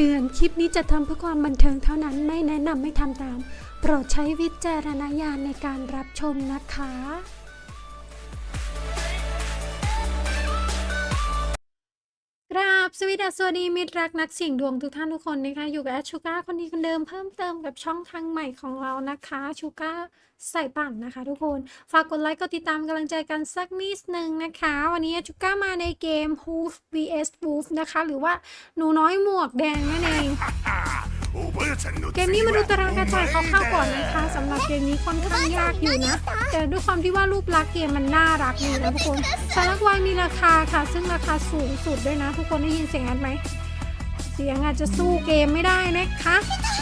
เตือน คลิปนี้จะทำเพื่อความบันเทิงเท่านั้น ไม่แนะนำให้ทำตาม โปรดใช้วิจารณญาณในการรับชมนะคะ วีดัสสวัสดีมิตรรักนักเสี่ยงดวงทุกท่านทุกคนนะคะ อยู่กับแอชูก้าคนดีคนเดิมเพิ่มเติมกับช่องทางใหม่ของเรานะคะชูก้าใส่ปั่นนะคะทุกคน ฝากกดไลค์กดติดตามกำลังใจกันสักนิดนึงนะคะ วันนี้ชูก้ามาในเกม Hoof vs Wolf นะคะ หรือว่าหนูน้อยหมวกแดงนั่นเอง เกมนี้มาดูตารางกระจายคร่าวๆก่อนนะคะสำหรับเกมนี้ค่อนข้างยากอยู่นะ แต่ด้วยความที่ว่ารูปลักษณ์เกมมันน่ารักดีนะทุกคนสารักวายมีราคาค่ะ ซึ่งราคาสูงสุดด้วยนะ ทุกคนได้ยินเสียงนั้นไหมเสียงอาจจะสู้เกมไม่ได้นะคะ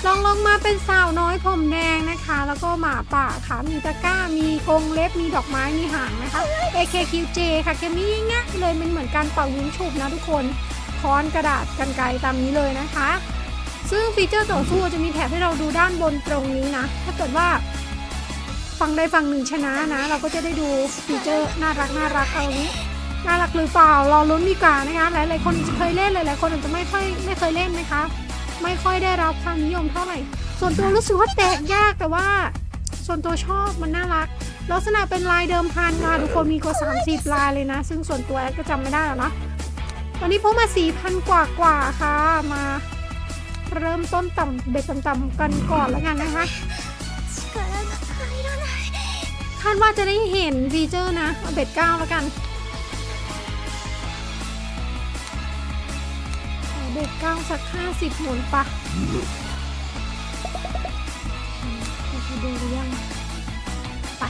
ลองลงมาเป็นสาวน้อยผมแดงนะคะ แล้วก็หมาป่าค่ะมีตะกร้ามีกรงเล็บมีดอกไม้มีหางนะคะ AKQJ ค่ะเกมนี้ง่ายๆเลยมันเหมือนการเป่ายิงฉุบนะทุกคนค้อนกระดาษกันไกรตามนี้เลยนะคะ ซึ่งฟีเจอร์ต่อสู้จะมีแถบให้เราดูด้านบนตรงนี้นะ ถ้าเกิดว่าฝั่งใดฝั่งหนึ่งชนะนะ เราก็จะได้ดูฟีเจอร์น่ารักน่ารักเอานี้น่ารักหรือเปล่ารอลุ้นดีกว่านะคะหลายๆคนจะเคยเล่นหลายๆคนอาจจะไม่ค่อยไม่เคยเล่นนะคะ ไม่ค่อยได้รับความนิยมเท่าไหร่ ส่วนตัวรู้สึกว่าแตกยากแต่ว่า ส่วนตัวชอบมันน่ารัก ลักษณะเป็นลายเดิมพันค่ะทุกคนมีกว่า30 ลายเลยนะ ซึ่งส่วนตัวแอดก็จำไม่ได้แล้วนะตอนนี้พบมา4,000กว่ากว่าค่ะมา เริ่มต้นต่ำเบ็ดต่ำๆกันก่อนแล้วกันนะคะคาดว่าจะได้เห็นฟีเจอร์นะเอาเบ็ดเก้าแล้วกันเอาเบ็ดเก้าสักห้าสิบหมุนปะเราจะดูหรือยังไป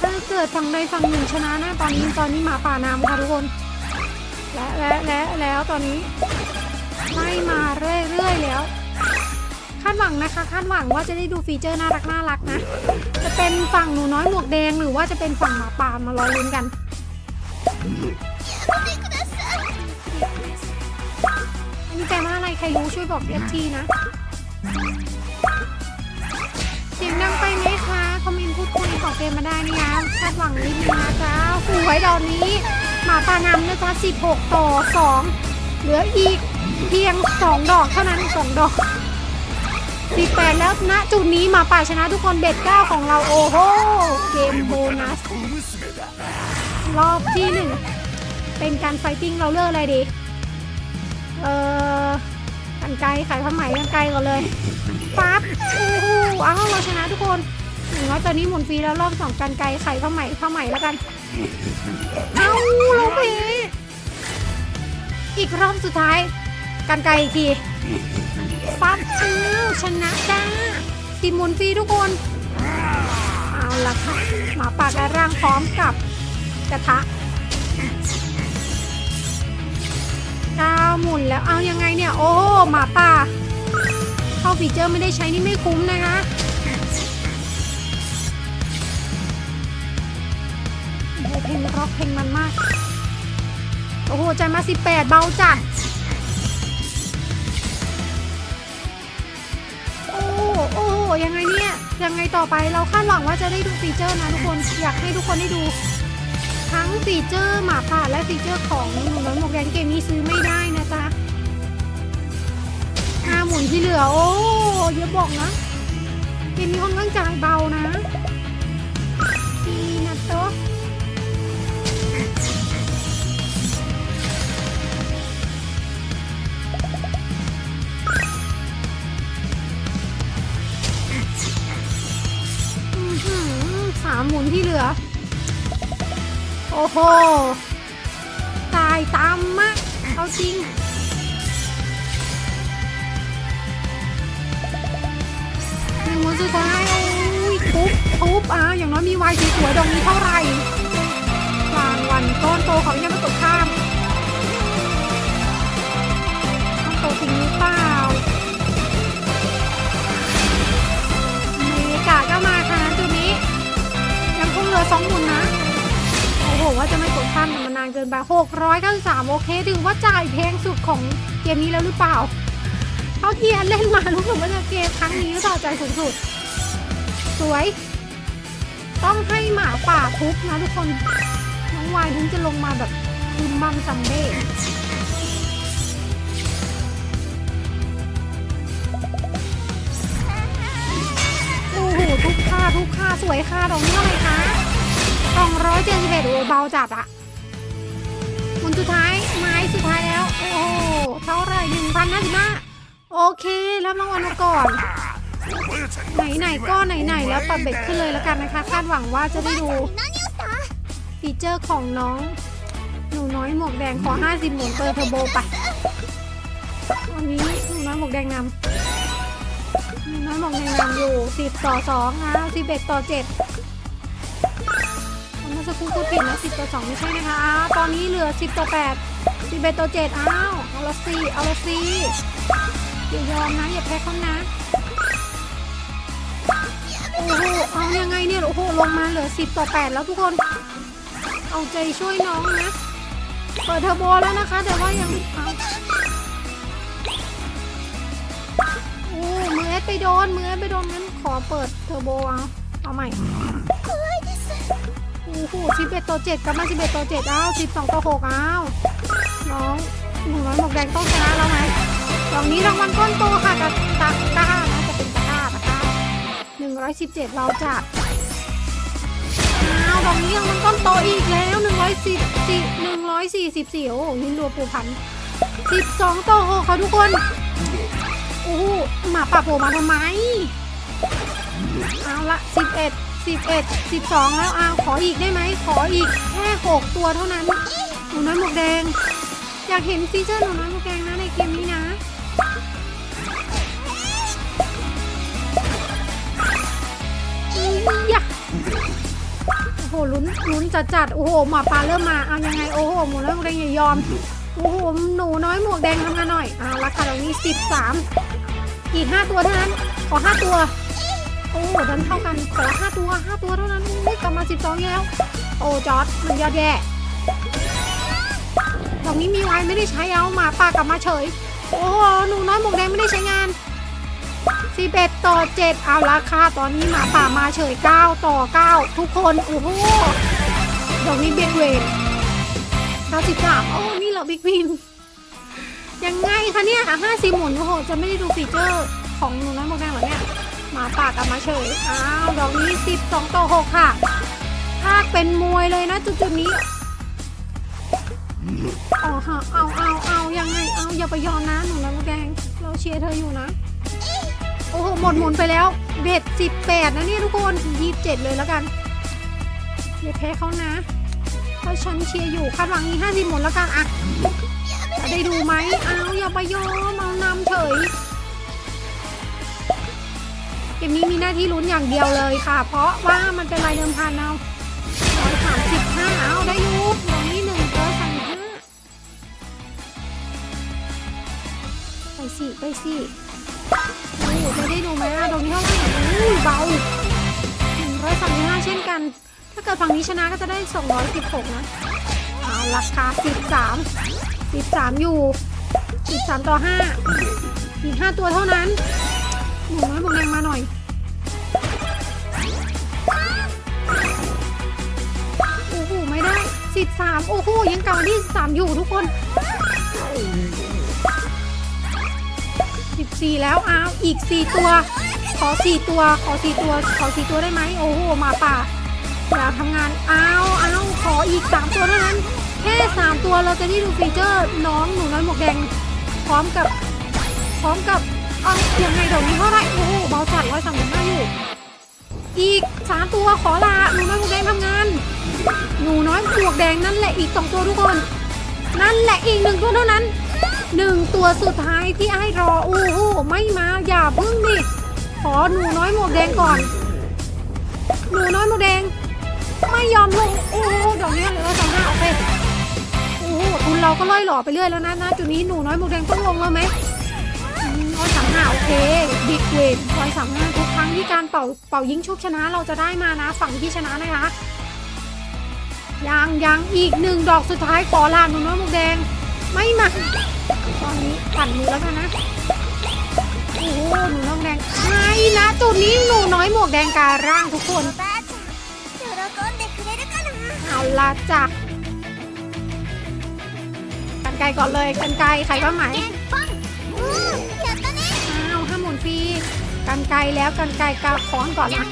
ถ้าเกิดฝั่งใดฝั่งหนึ่งชนะนะตอนนี้ตอนนี้หมาป่านำค่ะทุกคน และและและแล้วตอนนี้ไม่มาเรื่อยๆแล้ว คาดหวังนะคะ คาดหวังว่าจะได้ดูฟีเจอร์น่ารักน่ารักนะ จะเป็นฝั่งหนูน้อยหมวกแดงหรือว่าจะเป็นฝั่งหมาป่ามารอลุ้นกันอันนี้แปลว่าอะไรใครรู้ช่วยบอกเอฟทีนะเสียงดังไปไหมคะ คอมเมนต์พูดคุยขอเกมมาได้นี่นะคาดหวังนิดนึงนะจ๊ะสวยดอกนี้ หมาป่านำนะจ๊ะ16 ต่อ 2 เหลืออีกเพียง 2 ดอกเท่านั้น 2 ดอก18แล้วณจุดนี้หมาป่าชนะทุกคนเบ็ดเก้าของเราโอ้โห เกมโบนัส รอบที่หนึ่งเป็นการไฟติ้งเราเลือกอะไรดี เอ่อกันไกลขายผ้าไหมกันไกลก่อนเลยปั๊บโอ้โหอ้าวเราชนะทุกคนถึงว่าตอนนี้หมุนฟรีแล้วรอบสองกันไกลไข่ผ้าไหมผ้าไหมแล้วกัน เอ้าเราเพอีกรอบสุดท้าย กันไกลอีกทีปั๊บอ้าวชนะจ้าติมหมุนฟรีทุกคน เอาละค่ะ หมาป่ากระร่างพร้อมกับกระทะก้าวหมุนแล้วเอายังไงเนี่ย โอ้หมาป่า เข้าฟีเจอร์ไม่ได้ใช้นี่ไม่คุ้มนะคะ ลงร็อกเพลงมันมาก โอ้โหใจมา18เบาจัดโอ้โอ้ยังไงเนี่ยยังไงต่อไปเราคาดหวังว่าจะได้ดูฟีเจอร์นะทุกคนอยากให้ทุกคนได้ดู ทั้งฟีเจอร์หมาป่าและฟีเจอร์ของหนูน้อยหมวกแดงเกมนี้ซื้อไม่ได้นะจ๊ะห้าหมุนที่เหลือ โอ้อย่าบอกนะเกมนี้ค่อนข้างจ่ายเบานะามหมุนที่เหลือ โอ้โห ตายตามมาก เอาจริง หนึ่งหมุนสุดท้ายโอ้ยทุบทุบอะอย่างน้อยมีวายสีสวยดอกนี้เท่าไหร่รางวัลก้อนโตของยังไม่ตกข้าม ทุนนะ โอ้โห ว่าจะไม่กดข้ามแต่มันนานเกินไป 693 โอเคถึงว่าจ่ายแพงสุดของเกมนี้แล้วหรือเปล่า เท่าที่เล่นมารู้สึกว่าจะเกมครั้งนี้ต่อใจสุดๆ สวย ต้องให้หมาป่าทุบนะทุกคน น้องวายถึงจะลงมาแบบบุมมัมซัมเบ้ทุกค่าทุกค่าสวยค่าดอกนี้อะไรคะ สองร้อยเจ็ดสิบเอ็ดโอ้เบาจัดอะหมุนสุดท้ายไม้สุดท้ายแล้ว โอ้โหเท่าไรหนึ่งพันห้าสิบห้าโอเครับรางวัลมาก่อน ไหนไหนก็ไหนไหนแล้วปับเบ็ดขึ้นเลยแล้วกันนะคะ คาดหวังว่าจะได้ดูฟีเจอร์ของน้อง หนูน้อยหมวกแดงขอ 50 หมุนเปิดเทอร์โบไปวันนี้หนูน้อยหมวกแดงนำหนูน้อยหมวกแดงนำอยู่ 10 ต่อ2นะ11 ต่อ7เมื่อ สักครู่พูดผิดนะ10 ต่อ 2 ไม่ใช่นะคะอ้าวตอนนี้เหลือ 10 ต่อ 8 11ต่อ 7 อ้าว เอาละสิเอาละสิอย่ายอมนะ อย่าแพ้เขานะ โอ้โห เอายังไงเนี่ย โอ้โห ลงมาเหลือ 10 ต่อ 8 แล้วทุกคน เอาใจช่วยน้องนะ เปิดเทอร์โบแล้วนะคะ แต่ว่ายังเอาโอ้มือเอสไปโดน มือเอสไปโดนงั้นขอเปิดเทอร์โบเอา เอาใหม่ อ้โหสิบเอ็ดต่อเจ็ดกลับมาสิบเอ็ดต่อเจ็ดอ้าวสิบสองต่อหกอ้าวน้องหนูน้อยหมกแดงต้องชนะแล้วไหมกองนี้รางวัลก้อนโตค่ะกับตาก้านะจะเป็นตาก้าตะก้าหนึ่งร้อยสิบเจ็ดเราจะอ้าวกองนี้ยังมันก้อนโตอีกแล้วหนึ่งร้อยสิบสี่หนึ่งร้อยสี่สิบสี่โอ้โหนี่รัวปูพันสิบสองต่อหกค่ะทุกคนโอ้โหหมาป่าโผล่มาทำไมเอาละสิบเอ็ด 11 12 แล้วอ้าวขออีกได้ไหมขออีกแค่6ตัวเท่านั้นหนูน้อยหมวกแดง อยากเห็นฟีเจอร์หนูน้อยหมวกแดงนะในเกมนี้นะอียะโอ้โหลุ้นลุ้นจัดจัดๆโอ้โหหมาป่าเริ่มมาเอายังไงโอ้โหหมูน้อยหมวกแดงอย่ายอมโอ้โหหนูน้อยหมวกแดงทำงานหน่อยเอาละค่ะตรงนี้สิบสามอีกห้าตัวเท่านั้นขอห้าตัว โอ้ดันเท่ากันขอห้าตัวห้าตัวเท่านั้นอุ้ยกลับมาสิบสองแล้ว โอ้จอร์ดมันยอดแย่ตรงนี้มีไว้ไม่ได้ใช้เอาหมาป่ากลับมาเฉย โอ้หนูน้อยหมวกแดงไม่ได้ใช้งาน11ต่อ7เอาราคาตอนนี้หมาป่ามาเฉย9ต่อ9ทุกคนโอ้โหดอกนี้เบกเวท93โอ้นี่เหรอบิ๊กวินยังไงคะเนี่ย50หมุนโอ้โหจะไม่ได้ดูฟีเจอร์ของหนูน้อยหมวกแดงเหรอเนี่ย หมาป่ากลับมาเฉย อ้าว ดอกนี้ 12 ต่อ 6 ค่ะ ภาคเป็นมวยเลยนะ จุดๆนี้อ๋อฮะเอาเอาเอายังไง เอาอย่าไปยอมนะหนูน้อยหมวกแดง เราเชียร์เธออยู่นะ โอ้โห หมดหมุนไปแล้ว เบ็ดสิบแปดนะเนี่ยทุกคนยี่สิบเจ็ดเลยแล้วกันอย่าแพ้เขานะเพราะฉันเชียร์อยู่คาดหวังนี้ห้าสิบหมุนแล้วกันอะจะได้ดูไหมเอาอย่าไปยอมเอานำเฉย เกมนี้มีหน้าที่ลุ้นอย่างเดียวเลยค่ะ เพราะว่ามันเป็นรายเดิมพันเอาร้อยสามสิบห้าเอาได้ยู่ตรงนี้หนึ่งร้อยสามสิบห้าไปสิไปสิโอ้โหจะได้ดูไหมอะตรงนี้เท่าไหร่อุ้ยเบาหนึ่งร้อยสามสิบห้าเช่นกัน ถ้าเกิดฝั่งนี้ชนะก็จะได้สองร้อยสิบหกนะเอาราคาสิบสามสิบสามอยู่สิบสามต่อห้าอีกห้าตัวเท่านั้น แดงมาหน่อยโอ้โหไม่ได้สิบสามโอ้โหยังเก่าที่สามอยู่ทุกคนสิบสี่แล้วอ้าวอีกสี่ตัว ขอสี่ตัวขอสี่ตัวขอสี่ตัวได้ไหมโอ้โหมาป่าอย่าทำงานอ้าวอ้าวขออีกสามตัวเท่านั้นแค่สามตัวเราจะได้ดูฟีเจอร์น้องหนูน้อยหมวกแดง พร้อมกับ พร้อมกับ เอายังไงเดี๋ยวนี้เท่าไหร่โอ้โหเบาจัดร้อยสามสิบห้าอยู่อีกสามตัวขอลาหนูน้อยหมวกแดงทำงาน หนูน้อยหมวกแดงนั่นแหละอีกสองตัวทุกคน นั่นแหละอีกหนึ่งตัวเท่านั้นหนึ่งตัวสุดท้ายที่ไอ้รอโอ้โหไม่มาอย่าพึ่งดิขอหนูน้อยหมวกแดงก่อน หนูน้อยหมวกแดง ไม่ยอมลงโอ้โหดอกนี้เหลือสองห้าโอเคโอ้โหทุนเราก็ล่อยหล่อไปเรื่อยแล้วนะนะจุดนี้หนูน้อยหมวกแดงต้องลงแล้วไหม รสามห้าโอเคบิ๊กเวทพรสามห้าทุกครั้งที่การเป่าเป่ายิงชุบชนะเราจะได้มานะ ฝั่งที่ชนะนะคะยังยังอีกหนึ่งดอกสุดท้ายขอลานหนูน้อยมุกแดง ไม่มาตอนนี้ปั่นมือแล้วนะโอ้โหหนูน้องแดงใช่นะจุดนี้หนูน้อยหมวกแดงการร่างทุกคนเอาละจ้ะกันไกลก่อนเลยกันไกลใครว่าไหม ฟีกันไกลแล้วกันไกลกาค้อนก่อนนะ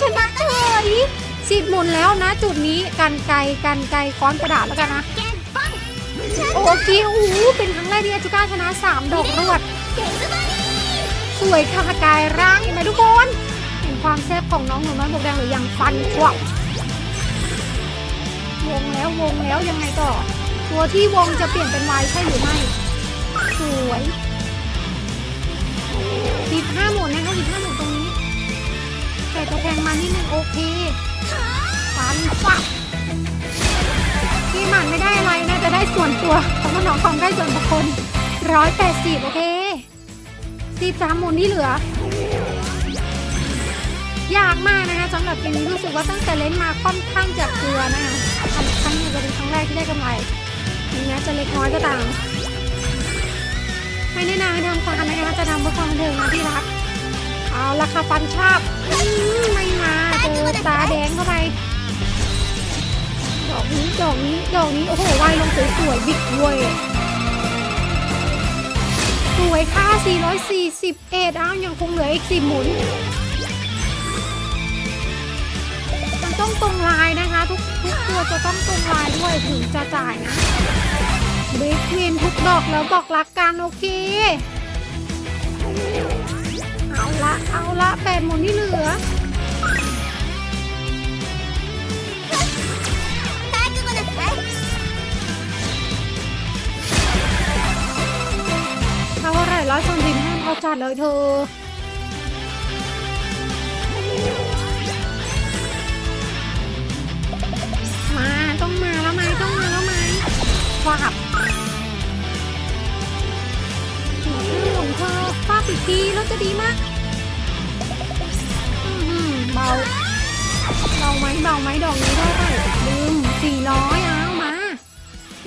ชนะเฉยสิบหมุนแล้วนะ จุดนี้กันไกลกันไกลค้อนกระดาษแล้วกันนะโอเคโอู้เป็นครั้งแรกที่อาจูก้าชนะ 3 ดอกรวด สวยค่ะกายร่างเห็นไหมทุกคนเห็นความแซ่บของน้องหนุ่มน้อยบกแดงหรือยังฟันขวัวงแล้ววงแล้วยังไงต่อ ตัวที่วงจะเปลี่ยนเป็นวายใช่หรือไม่ สวย สิบห้าหมุนนะคะสิบห้าหมุนตรงนี้แต่ตัวแพงมานิดนึงโอเคฟันฟักพี่หมันไม่ได้อะไรนะจะได้ส่วนตัวของน้องของได้ส่วนบุคคลร้อยแปดสิบโอเคสิบสามหมุนที่เหลือยากมากนะคะสำหรับเกมนี้รู้สึกว่าตั้งแต่เล่นมาค่อนข้างจะเกลือนะคะครั้งนี้จะเป็นครั้งแรกที่ได้กำไรถึงแม้จะเล็กน้อยก็ตาม ไม่แนะนำให้ทำตามนะคะจะทำเพื่อความบันเทิงนะที่รัก เอาละค่ะฟันชาบไม่มาเจอตาแดงเข้าไป ดอกนี้ดอกนี้ดอกนี้โอ้โหว่ายลงสวยๆบิ๊กเว้ยสวยค่ะ441อ้าวยังคงเหลืออีก10หมุนมันต้องตรงลายนะคะ ทุกทุกตัวจะต้องตรงลายด้วยถึงจะจ่ายนะ บิ๊กวินทุกดอกแล้วบอกรักกันโอเค เอาละเอาละแปดหมุนที่เหลือเท่าไรร้อยสองสิบห้าเอาจัดเลยเธอมาต้องมาแล้วไหมต้องมาแล้วไหมขวับ หัวหลงเธอฟาบอีกทีแล้วจะดีมากอื้อหือเบาเบาไหมเบาไหมดอกนี้เท่าไหร่ลืมสี่ร้อยเอามา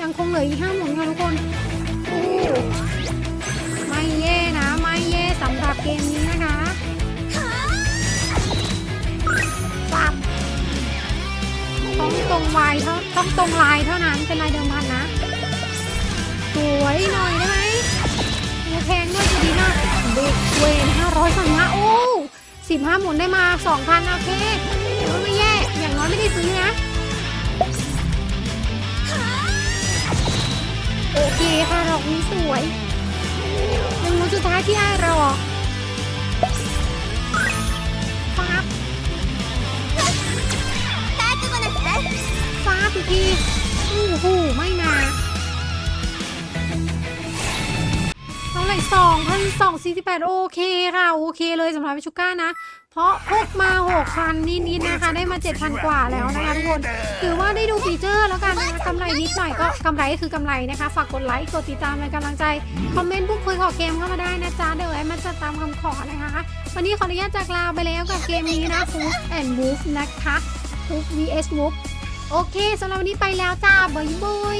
ยังคงเหลืออีกห้าหมุนค่ะทุกคนโอ้ไม่แย่นะ ไม่แย่สำหรับเกมนี้นะคะปับต้องตรงวายเท่าต้องตรงลายเท่านั้นเป็นลายเดิมพันนะ สวยหน่อยได้ไหม แพงด้วยดีมากเด็เวนห้าร้อยสัมงมาโอ้สิบห้าหมุนได้มาสองพันโอเคไม่แย่ อย่างน้อยไม่ได้ซื้อนะ โอเคค่ะดอกนี้สวยยังลุ้นสุดท้ายที่ไอ้เราฟ้าฟ้าอีกทีโอ้โหไม่มา เท่าไหร่สองพันสองสี่สิบแปดโอเคค่ะ โอเคเลยสำหรับวิชูก้านะ เพราะพกมาหกพันนิดๆนะคะ ได้มาเจ็ดพันกว่าแล้วนะคะทุกคน ถือว่าได้ดูฟีเจอร์แล้วกันนะคะกำไรนิดหน่อยก็กำไรก็คือกำไรนะคะ ฝากกดไลค์ กดติดตามเป็นกำลังใจ คอมเมนต์พูดคุยขอเกมเข้ามาได้นะจ๊ะ เดี๋ยวไอ้มันจะตามคำขอนะคะ วันนี้ขออนุญาตจากลาไปแล้วกับเกมนี้นะ Food and Move นะคะ Food vs Move โอเคสำหรับวันนี้ไปแล้วจ้าบ๊ายบาย